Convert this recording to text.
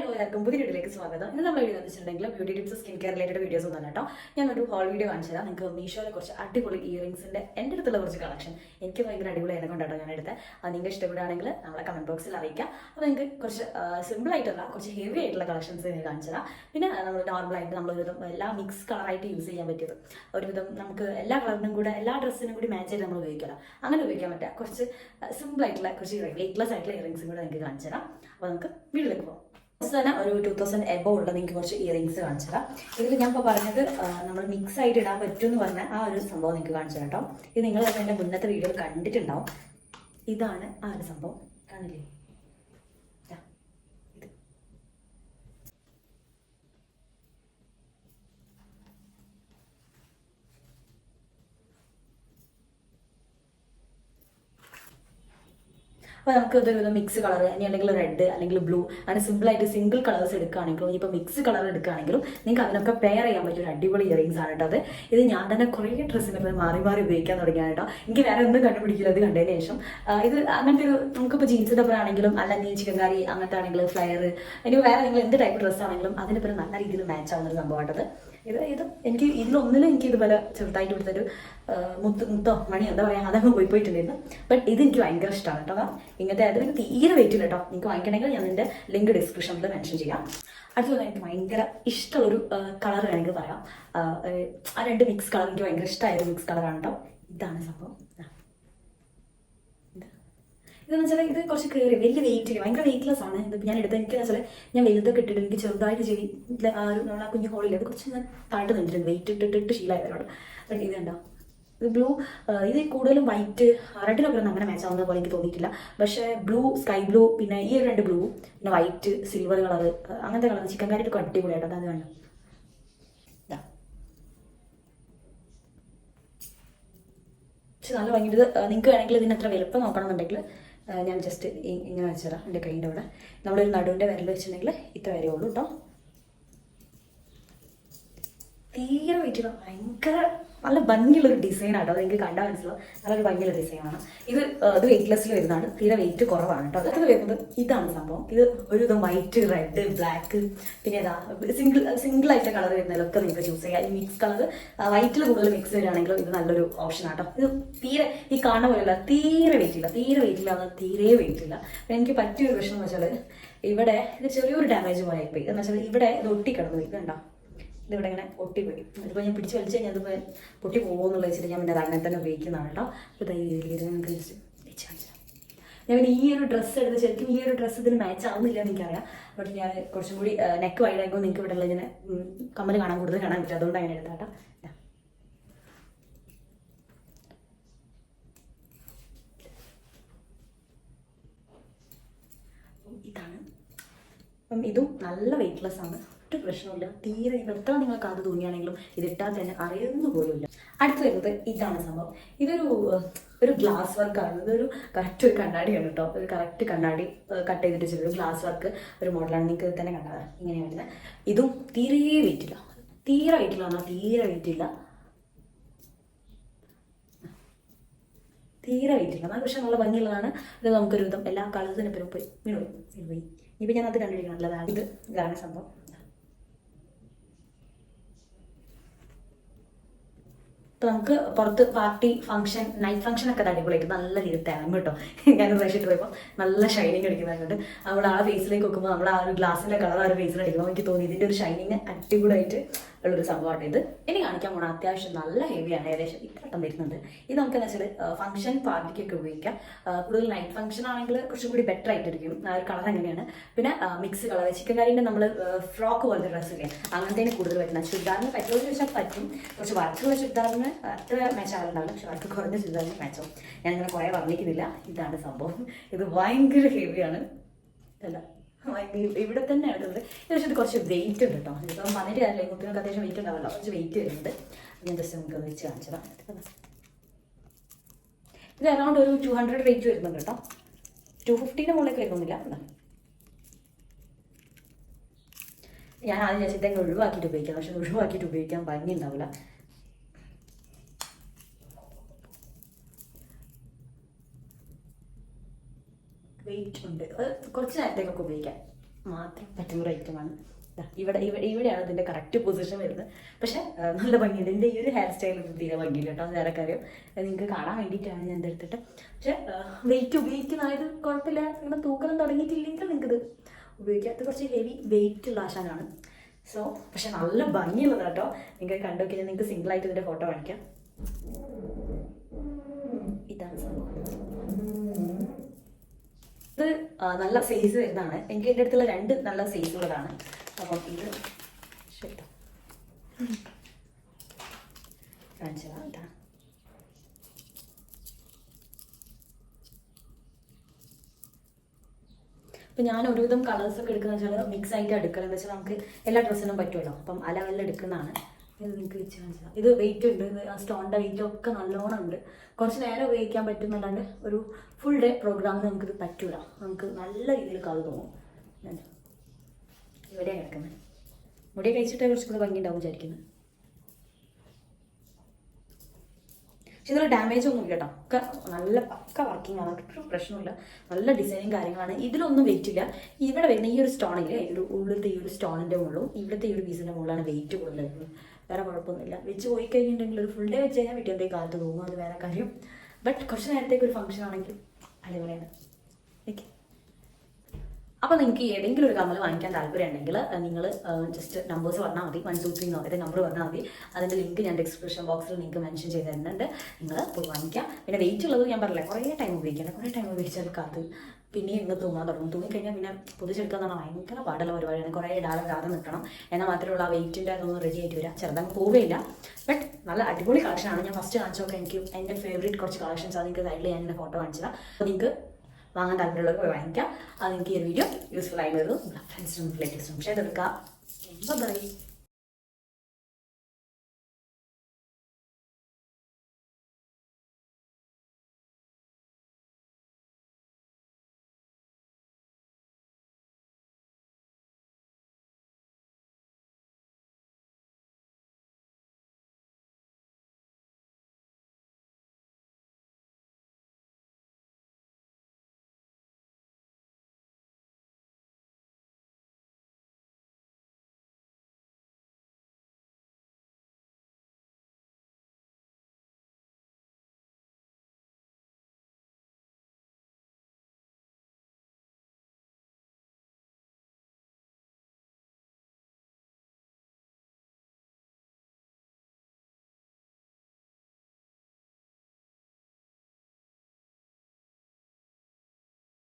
എല്ലാവർക്കും പുതിയ വീഡിയോയിലേക്ക് സ്വാഗതം. ഇന്ന് നമ്മൾ വീഡിയോ വെച്ചിട്ടുണ്ടെങ്കിൽ beauty tips skin care related videos ഒന്നും കേട്ടോ. ഒരു ഹോൾ വീഡിയോ കാണിച്ചു തരാം നിങ്ങൾക്ക് മീഷോയിലെ കുറച്ച് അടിപൊളി ഇയറിംഗ്സിന്റെ എന്റെ അടുത്തുള്ള കുറച്ച് കളക്ഷൻ എനിക്ക് ഭയങ്കര അടിപൊളി ആയതുകൊണ്ടാണ് ഞാൻ എടുത്തത്. അത് നിങ്ങൾക്ക് ഇഷ്ടപ്പെടുകയാണെങ്കിൽ നമ്മളെ കമന്റ് ബോക്സിൽ അറിയിക്കാം. അപ്പോൾ നിങ്ങൾക്ക് കുറച്ച് സിമ്പിൾ ആയിട്ടുള്ള കുറച്ച് ഹെവി ആയിട്ടുള്ള കളക്ഷൻസ് ഞാൻ കാണിച്ചു തരാം പിന്നെ നമ്മൾ നോർമലായിട്ട് നമ്മൾ ഒരുവിധം എല്ലാ മിക്സ് കളറായിട്ട് യൂസ് ചെയ്യാൻ പറ്റിയത്. ഒരുവിധം നമുക്ക് എല്ലാ കളറിനും കൂടെ എല്ലാ ഡ്രസ്സിനും കൂടി മാച്ച് ചെയ്ത് നമ്മൾ ഉപയോഗിക്കാം അങ്ങനെ ഉപയോഗിക്കാൻ പറ്റുക. കുറച്ച് സിമ്പിൾ ആയിട്ടുള്ള കുറച്ച് വെയിറ്റ്ലെസ് ആയിട്ടുള്ള ഇയറിംഗ്സും കൂടെ നിങ്ങൾക്ക് കാണിച്ചു തരാം അപ്പോൾ നമുക്ക് വീട്ടിലേക്ക് പോകാം ഫസ്റ്റ് തന്നെ ഒരു ടൂ തൗസൻഡ് എബോ ഉള്ള നിങ്ങൾക്ക് കുറച്ച് ഇയറിങ്സ് കാണിച്ചു തരാം ഇതിൽ ഞാൻ ഇപ്പോൾ പറഞ്ഞത് നമ്മൾ മിക്സ് ആയിട്ട് ഇടാൻ പറ്റുമെന്ന് പറഞ്ഞ ആ ഒരു സംഭവം നിങ്ങൾക്ക് കാണിച്ചു കേട്ടോ. ഇത് നിങ്ങൾ എന്റെ മുന്നത്തെ വീഡിയോ കണ്ടിട്ടുണ്ടാവും. ഇതാണ് ആ ഒരു സംഭവം. കാണില്ലേ ദാ, ഇത് അപ്പോൾ നമുക്ക് ഇതൊരു മിക്സ് കളർ ഇനി അല്ലെങ്കിൽ റെഡ് അല്ലെങ്കിൽ ബ്ലൂ അങ്ങനെ സിമ്പിൾ ആയിട്ട് സിംഗിൾ കളേഴ്സ് എടുക്കുകയാണെങ്കിലും ഇനിയിപ്പോൾ മിക്സ് കളർ എടുക്കുകയാണെങ്കിലും നിങ്ങൾക്ക് അതിനൊക്കെ പെയർ ചെയ്യാൻ പറ്റിയ ഒരു അടിപൊളി ഇയറിങ്സ് ആണ് കേട്ടോ അത്. ഇത് ഞാൻ തന്നെ കുറേ ഡ്രസ്സിന് ഇപ്പോൾ മാറി മാറി ഉപയോഗിക്കാൻ തുടങ്ങിയാണ് കേട്ടോ. എനിക്ക് വേറെ ഒന്നും കണ്ടുപിടിക്കില്ല അത് കണ്ടതിന് ശേഷം. ഇത് അങ്ങനത്തെ ഒരു നമുക്കിപ്പോൾ ജീൻസ് ഒപ്പം ആണെങ്കിലും അല്ലെങ്കിൽ ചിക്കൻ കറി അങ്ങനത്തെ ആണെങ്കിലും ഫ്ലയർ ഇനി വേറെ നിങ്ങൾ എന്ത് ടൈപ്പ് ഡ്രസ്സാണെങ്കിലും ആണെങ്കിലും പേര് നല്ല രീതിയിൽ മാച്ച് ആവുന്ന ഒരു സംഭവമായിട്ടത് ഇത് ഇത് എനിക്ക് ഇതിലൊന്നിലും എനിക്ക് ഇതുപോലെ ചെറുതായിട്ട് ആ, മുത്ത് മുത്തോ മണി എന്താ പറയുക അതങ്ങ് പോയി പോയിട്ടുണ്ടായിരുന്നു. ബട്ട് ഇത് എനിക്ക് ഭയങ്കര ഇഷ്ടമാണ് കേട്ടോ. ഇങ്ങനത്തെ അത് എനിക്ക് തീരെ വെയിറ്റില്ല കേട്ടോ. നിങ്ങൾക്ക് വാങ്ങിക്കണമെങ്കിൽ ഞാൻ എന്റെ ലിങ്ക് ഡിസ്ക്രിപ്ഷനിൽ മെൻഷൻ ചെയ്യാം. അടുത്തത് എനിക്ക് ഭയങ്കര ഇഷ്ടമുള്ളൊരു കളർ വേണമെങ്കിൽ പറയാം. ആ, രണ്ട് മിക്സ് കളർ എനിക്ക് ഭയങ്കര ഇഷ്ടമായൊരു മിക്സ് കളറാണ് കേട്ടോ. ഇതാണ് സംഭവം. ഇതെന്ന് വെച്ചാൽ ഇത് കുറച്ച് കയറി വലിയ വെയിറ്റ് ഭയങ്കര വെയിറ്റ്ലെസ് ആണ്. ഇത് ഞാൻ എടുത്തത് എനിക്ക് വെച്ചാൽ ഞാൻ വലുതൊക്കെ ഇട്ടിട്ട് എനിക്ക് ചെറുതായിട്ട് ചെവി ആ ഒരു നമ്മളെ കുഞ്ഞു ഹോളിൽ അത് കുറച്ച് ഞാൻ താഴ്ത്ത് നിന്നിട്ടുണ്ട് വെയിറ്റ് ഇട്ടിട്ട് ബട്ട് ഇത് കണ്ടോ? ബ്ലൂ ഇത് കൂടുതലും വൈറ്റ് റെഡിനൊക്കെ ഒന്നും അങ്ങനെ മാച്ച് ആവുന്ന പോലെ എനിക്ക് തോന്നിയിട്ടില്ല. പക്ഷേ ബ്ലൂ സ്കൈ ബ്ലൂ പിന്നെ ഈ ഒരു രണ്ട് ബ്ലൂ പിന്നെ വൈറ്റ് സിൽവർ കളർ അങ്ങനത്തെ കളർ ചിക്കൻ കാരിട്ടൊക്കെ അടിപൊളിയായിട്ട് അത് വേണം നല്ല ഭംഗി നിങ്ങൾക്ക് വേണമെങ്കിൽ ഇതിന് എത്ര വലുപ്പം നോക്കണമെന്നുണ്ടെങ്കിൽ ഞാൻ ജസ്റ്റ് ഇങ്ങനെ വെച്ചുതരാം എന്റെ കൈന്റെ അവിടെ. നമ്മളൊരു നടുവിന്റെ വിരൽ വെച്ചിട്ടുണ്ടെങ്കിൽ ഇത്ര വരെയുള്ളൂ കേട്ടോ തീരെ വെയിറ്റില്ല ഭയങ്കര നല്ല ഡിസൈൻ ആട്ടോ. അത് എനിക്ക് കണ്ടാൽ മനസ്സിലാവും. നല്ലൊരു ഭംഗിയുള്ള ഡിസൈനാണ് ഇത് അത് ഇത് വെയിറ്റ്ലെസ്സിൽ വരുന്നതാണ്. തീരെ വെയിറ്റ് കുറവാണ് കേട്ടോ അത് വരുന്നത് ഇതാണ് സംഭവം. ഇത് ഒരു ഇത് വൈറ്റ് റെഡ് ബ്ലാക്ക് പിന്നെ ഏതാ സിംഗിൾ സിംഗിൾ ആയിട്ട് കളർ വരുന്നതിലൊക്കെ നിങ്ങൾക്ക് ചൂസ് ചെയ്യാം. ഈ മിക്സ് കളർ വൈറ്റിൽ കൂടുതൽ മിക്സ് വരികയാണെങ്കിലും ഇത് നല്ലൊരു ഓപ്ഷൻ ആട്ടോ. ഇത് തീരെ ഈ കാണുന്ന പോലെയല്ല തീരെ വെയിറ്റ് ഇല്ല. തീരെ വെയിറ്റ് ഇല്ല അത് തീരെ വെയിറ്റ് ഇല്ല. അപ്പം എനിക്ക് പറ്റിയൊരു പ്രശ്നം എന്ന് വെച്ചാൽ ഇവിടെ ഇത് ചെറിയൊരു ഡാമേജ് പോയി എന്ന് വെച്ചാൽ ഇവിടെ ഇത് ഒട്ടിക്കിടന്നു. ഇത് കണ്ടോ? ഇതിവിടെ ഇങ്ങനെ ഒട്ടിപ്പോയി ഇതിപ്പോൾ ഞാൻ പിടിച്ച് വലിച്ചു കഴിഞ്ഞാൽ അതിപ്പോൾ പൊട്ടി പോകുമെന്നുള്ള വെച്ചിട്ട് ഞാൻ പിന്നെ അത് അങ്ങനെ തന്നെ ഉപയോഗിക്കുന്നതാണ് കേട്ടോ. അപ്പോൾ ഇതിൽ നിങ്ങൾക്ക് വെച്ച് ഞാൻ പിന്നെ ഈ ഒരു ഡ്രസ്സ് എടുത്ത് ശരിക്കും ഈ ഒരു ഡ്രസ്സ് ഇതിന് മാച്ച് ആവുന്നില്ല എന്ന് എനിക്കറിയാം. ബട്ട് ഞാൻ കുറച്ചും കൂടി നെക്ക് വൈഡാകുമ്പോൾ നിങ്ങൾക്ക് ഇവിടെ ഉള്ള ഇങ്ങനെ കമ്മൽ കാണാൻ കൂടുതൽ കാണാൻ പറ്റും. അതുകൊണ്ട് അങ്ങനെ എടുത്താട്ടോ ഇതാണ്. അപ്പം ഇതും നല്ല വെയിറ്റ്ലെസ് ആണ്. ഒട്ടും പ്രശ്നമില്ല. തീരെ എത്ര നിങ്ങൾക്ക് അത് തൂങ്ങിയാണെങ്കിലും ഇതിട്ടാൽ തന്നെ അറിയുന്ന പോലുമില്ല. അടുത്ത് വരുന്നത് ഇതാണ് സംഭവം. ഇതൊരു ഒരു ഗ്ലാസ് വർക്കാണ് ഇതൊരു കറക്റ്റ് ഒരു കണ്ണാടിയാണ് കേട്ടോ. ഒരു കറക്റ്റ് കണ്ണാടി കട്ട് ചെയ്തിട്ട് ചെയ്തൊരു ഗ്ലാസ് വർക്ക് ഒരു മോഡലാണ് നിങ്ങൾക്ക് തന്നെ കണ്ടത് ഇങ്ങനെ വരുന്നത്. ഇതും തീരെ വെയിറ്റില്ല തീരെ വെയിറ്റില്ല എന്നാൽ തീരെ വെയിറ്റില്ല തീരെ വെയിറ്റില്ല എന്നാൽ പക്ഷെ നല്ല ഭംഗിയുള്ളതാണ്. ഇത് നമുക്കൊരു വിധം എല്ലാ കളേഴ്സിനും പോയി. വീണു പോയി. ഇപ്പം ഞാൻ അത് കണ്ടിരിക്കണം. നല്ലതാണ് ഇത് ഇതാണ് സംഭവം. ഇപ്പൊ നമുക്ക് പുറത്ത് പാർട്ടി ഫംഗ്ഷൻ നൈറ്റ് ഫംഗ്ഷൻ ഒക്കെ അടിപൊളിയായിട്ട് നല്ല രീതിയിൽ തിളങ്ങും കേട്ടോ. ഞാൻ പ്രാവശ്യമായിട്ട് പോയപ്പോൾ നല്ല ഷൈനിങ് അടിക്കുന്നതുകൊണ്ട് നമ്മൾ ആ ഫേസിലേക്ക് നോക്കുമ്പോൾ നമ്മൾ ആ ഒരു ഗ്ലാസിന്റെ കളർ ആ ഒരു ഫേസിൽ അടിക്കുമ്പോൾ എനിക്ക് തോന്നി ഇതിന്റെ ഒരു ഷൈനിങ് അടിപൊളിയായിട്ട് ഉള്ളൊരു സംഭവം ഇത്. ഇനി കാണിക്കാൻ പോണ അത്യാവശ്യം നല്ല ഹെവിയാണ് ഏകദേശം ഇത്ര വട്ടം വരുന്നുണ്ട്. ഇത് നമുക്ക് എന്താ വെച്ചാൽ ഫംഗ്ഷൻ പാർട്ടിക്കൊക്കെ ഉപയോഗിക്കാം. കൂടുതൽ നൈറ്റ് ഫംഗ്ഷൻ ആണെങ്കിൽ കുറച്ചും കൂടി ബെറ്റർ ആയിട്ടിരിക്കും ആ ഒരു കളർ എങ്ങനെയാണ് പിന്നെ മിക്സ് കളർ ചിക്കൻ കറീന്റെ നമ്മൾ ഫ്രോക്ക് പോലത്തെ ഡ്രസ്സ് ഒക്കെ അങ്ങനത്തേന് കൂടുതൽ പറ്റുന്ന. ചുരിദാറിന് പറ്റുമെന്ന് ചോദിച്ചാൽ പറ്റും. കുറച്ച് വർക്കുള്ള ചുരിദാറിന് അത്ര മാച്ചാറുണ്ടാവില്ല പക്ഷെ വർക്ക് കുറഞ്ഞ ചുരിദാറിന് മാച്ചോ ഞാനിങ്ങനെ കുറേ വർണിക്കുന്നില്ല ഇതാണ് സംഭവം. ഇത് ഭയങ്കര ഹെവിയാണ് അല്ല ഇവിടെ തന്നെ ഇടുന്നത് പക്ഷേ ഇത് കുറച്ച് വെയിറ്റ് ഉണ്ട് കേട്ടോ ഇപ്പം വന്നിട്ട് കാര്യമില്ല. കുട്ടികൾക്ക് അത്യാവശ്യം വെയിറ്റ് ഉണ്ടാവല്ലോ. കുറച്ച് വെയിറ്റ് വരുന്നുണ്ട്. ഞാൻ ജസ്റ്റ് നമുക്ക് വെച്ച് കാണിച്ചതാണ് ഇത് അറൗണ്ട് ഒരു ടു ഹൺഡ്രഡ് റേറ്റ് വരുന്നുണ്ട് കേട്ടോ ടു ഫിഫ്റ്റീന്റെ മുകളിലേക്ക് വരുന്നില്ല. ഞാൻ ആദ്യം ഇതങ്ങ് ഒഴിവാക്കിയിട്ട് ഉപയോഗിക്കാം. പക്ഷെ ഒഴിവാക്കിയിട്ട് ഉപയോഗിക്കാൻ ഭംഗി ഉണ്ടാവില്ല. വെയിറ്റ് ഉണ്ട്. കുറച്ച് നേരത്തേക്കൊക്കെ ഉപയോഗിക്കാം. മാത്രം പറ്റുന്ന ഒരു ഐറ്റമാണ് ഇവിടെ ഇവിടെ ഇവിടെയാണ് ഇതിന്റെ കറക്റ്റ് പൊസിഷൻ വരുന്നത്. പക്ഷേ നല്ല ഭംഗിയുണ്ട്. എന്റെ ഈ ഒരു ഹെയർ സ്റ്റൈൽ തീരെ ഭംഗിയില്ല കേട്ടോ വേറെ കാര്യം നിങ്ങൾക്ക് കാണാൻ വേണ്ടിയിട്ടാണ് ഞാൻ ഇതെടുത്തിട്ട് പക്ഷേ വെയിറ്റ് ഉപയോഗിക്കുന്നതായത് കുഴപ്പമില്ല. നിങ്ങളുടെ തൂക്കം തുടങ്ങിയിട്ടില്ലെങ്കിൽ നിങ്ങൾക്കിത് ഉപയോഗിക്കാം. അത് കുറച്ച് ഹെവി വെയിറ്റ് ഉള്ള ആശാനാണ്. സോ പക്ഷെ നല്ല ഭംഗിയുള്ളത് കേട്ടോ. നിങ്ങൾക്ക് കണ്ടു നോക്കിയാൽ നിങ്ങൾക്ക് സിംഗിളായിട്ട് ഇതിന്റെ ഫോട്ടോ കാണിക്കാം. ഇതാണ് സംഭവം. ഇത് നല്ല സൈസ് വരുന്നതാണ് എനിക്ക് എന്റെ അടുത്തുള്ള രണ്ട് നല്ല സൈസ് ഉള്ളതാണ്. അപ്പം ഇത് അപ്പൊ ഞാൻ ഒരുവിധം കളേഴ്സ് ഒക്കെ എടുക്കുന്ന വെച്ചാൽ മിക്സ് ആയിട്ട് എടുക്കണം എന്ന് വെച്ചാൽ നമുക്ക് എല്ലാ ഡ്രസ്സിനും പറ്റുമല്ലോ അപ്പം അല വല്ല എടുക്കുന്നതാണ്. ഇത് നിങ്ങൾക്ക് വെച്ച് കാണിച്ചതാണ് ഇത് വെയിറ്റ് ഉണ്ട്. ആ സ്റ്റോണിന്റെ വെയിറ്റ് ഒക്കെ നല്ലോണം ഉണ്ട്. കുറച്ച് നേരം ഉപയോഗിക്കാൻ പറ്റുന്നല്ലാണ്ട് ഒരു ഫുൾ ഡേ പ്രോഗ്രാമിന് ഇത് പറ്റൂല. നമുക്ക് നല്ല രീതിയിൽ കളി തോന്നും ഇവിടെ കിടക്കുന്നത്. മുടി കഴിച്ചിട്ട് കുറച്ച് കൂടെ ഭംഗി ഉണ്ടാവും വിചാരിക്കുന്നത് പക്ഷെ ഇതിൽ ഡാമേജ് ഒന്നും ഇല്ല കേട്ടോ. ഒക്കെ നല്ല പക്ക വർക്കിംഗ് ആണ്. ഒരു പ്രശ്നമില്ല നല്ല ഡിസൈനും കാര്യങ്ങളാണ്. ഇതിലൊന്നും വെയിറ്റ് ഇല്ല. ഇവിടെ വരുന്ന ഈ ഒരു സ്റ്റോണിൽ ഒരു ഉള്ളിലത്തെ ഈ ഒരു സ്റ്റോണിന്റെ മുകളിലും ഇവിടുത്തെ ഈ ഒരു പീസിന്റെ മുകളിലാണ് വെയിറ്റ് കൂടുതലായിട്ടുള്ളത്. വേറെ കുഴപ്പമൊന്നുമില്ല. വെച്ച് പോയി കഴിഞ്ഞിട്ടുണ്ടെങ്കിൽ ഒരു ഫുൾ ഡേ വെച്ച് കഴിഞ്ഞാൽ പിറ്റേ കാലത്ത് തോന്നും അത് വേറെ കാര്യം. ബട്ട് കുറച്ച് നേരത്തേക്ക് ഒരു ഫംഗ്ഷൻ ആണെങ്കിൽ അടിപൊളിയാണ്. അപ്പോൾ നിങ്ങൾക്ക് ഏതെങ്കിലും ഒരു കമ്മൽ വാങ്ങിക്കാൻ താല്പര്യം ഉണ്ടെങ്കിൽ നിങ്ങൾ ജസ്റ്റ് നമ്പേഴ്സ് പറഞ്ഞാൽ മതി. വൺ ടു ത്രീ നോക്കിയിട്ട് നമ്പർ പറഞ്ഞാൽ മതി. അതിന്റെ ലിങ്ക് ഞാൻ ഡിസ്ക്രിപ്ഷൻ ബോക്സിൽ നിങ്ങൾക്ക് മെൻഷൻ ചെയ്ത് തരുന്നുണ്ട്. നിങ്ങൾ പോയി വാങ്ങിക്കാം. പിന്നെ വെയിറ്റ് ഉള്ളത് ഞാൻ പറഞ്ഞില്ല കുറേ ടൈം ഉപയോഗിക്കണം കുറേ ടൈം ഉപയോഗിച്ചാൽ കാത്ത് പിന്നെ ഇങ്ങ് തൂങ്ങാൻ തുടങ്ങും. തൂങ്ങിക്കഴിഞ്ഞാൽ പിന്നെ പൊതിച്ചെടുക്കാൻ പറഞ്ഞാൽ ഭയങ്കര പാടുള്ള പരിപാടിയാണ്. കുറേ ഇടാതെ കാതെ നിൽക്കണം. എന്നാൽ മാത്രമുള്ള ആ വെയിറ്റിന്റെ അതൊന്നും റെഡി ആയിട്ട് വരാം. ചെറുതങ്ങ് പോവുകയില്ല ബട്ട് നല്ല അടിപൊളി കളക്ഷനാണ് ഞാൻ ഫസ്റ്റ് കാണിച്ചൊക്കെ എനിക്ക് എന്റെ ഫേവറേറ്റ് കുറച്ച് കളക്ഷൻസ് അത് നിങ്ങൾക്ക് സൈഡിൽ ഞാൻ എന്റെ ഫോട്ടോ കാണിച്ചതാണ് അപ്പോൾ നിങ്ങൾക്ക് വാങ്ങാൻ താല്പര്യമുള്ളവർ പോയി വാങ്ങിക്കാം. അത് നിങ്ങൾക്ക് ഈ വീഡിയോ യൂസ്ഫുൾ ആയി വരുന്നു ഫ്രണ്ട്സിനും റിലേറ്റീവ്സിനും ഷെയർ എടുക്കുക ബൈ